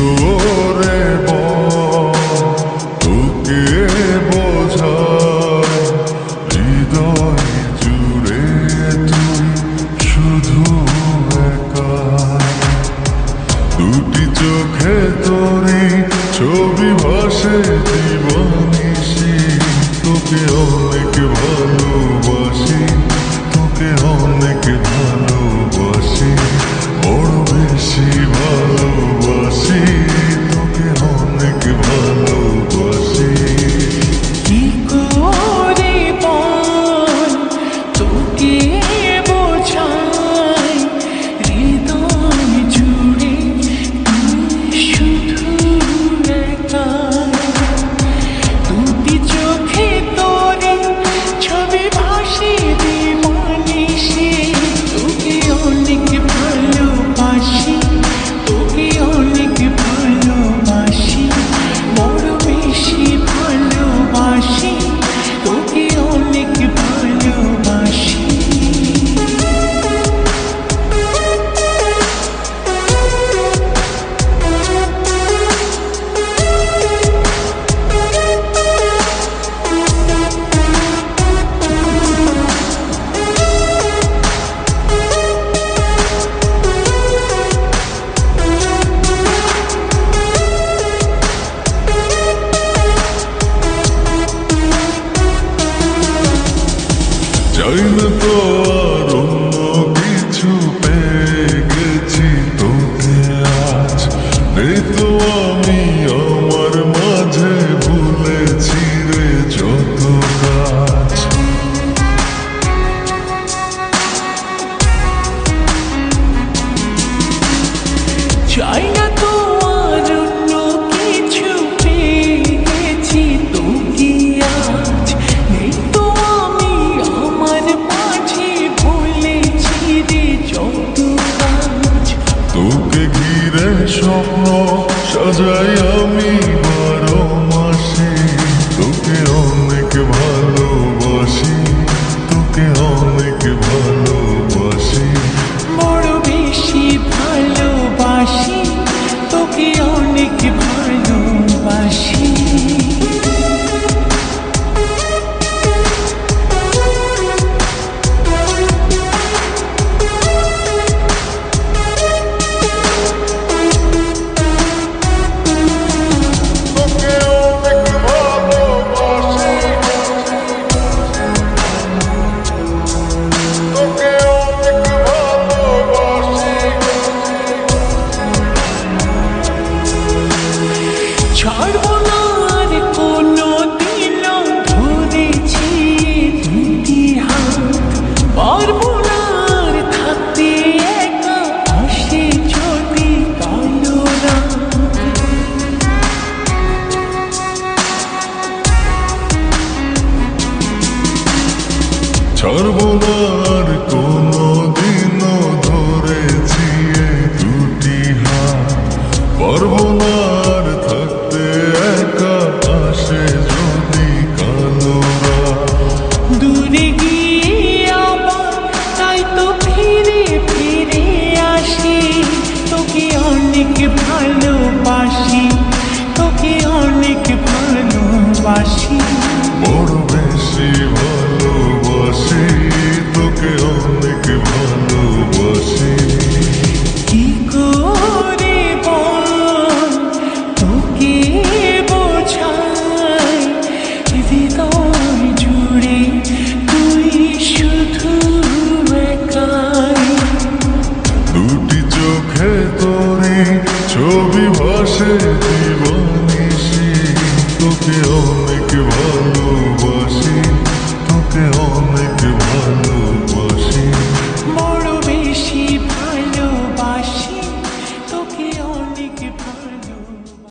তোরে তোকে বোঝায় জুড়ে চোখে তোরে ছবি ভাসে তোকে অনেক ভালোবাসি তোকে অনেক ভালো চাই না তো আর অন্য কিছু পেয়ে গেছি। তোকে আজ নেই আমি আর Israel. সর্বদার আর কোনো দিনও ধরেছি দুটি হাত। পারব না আর থাকতে একা আসে যদি কালোরা দূরে গিয়ে আবার তাই তো ফিরে ফিরে আসি। তোকে অনেক ভালোবাসি, তোকে অনেক ভালোবাসি। shame.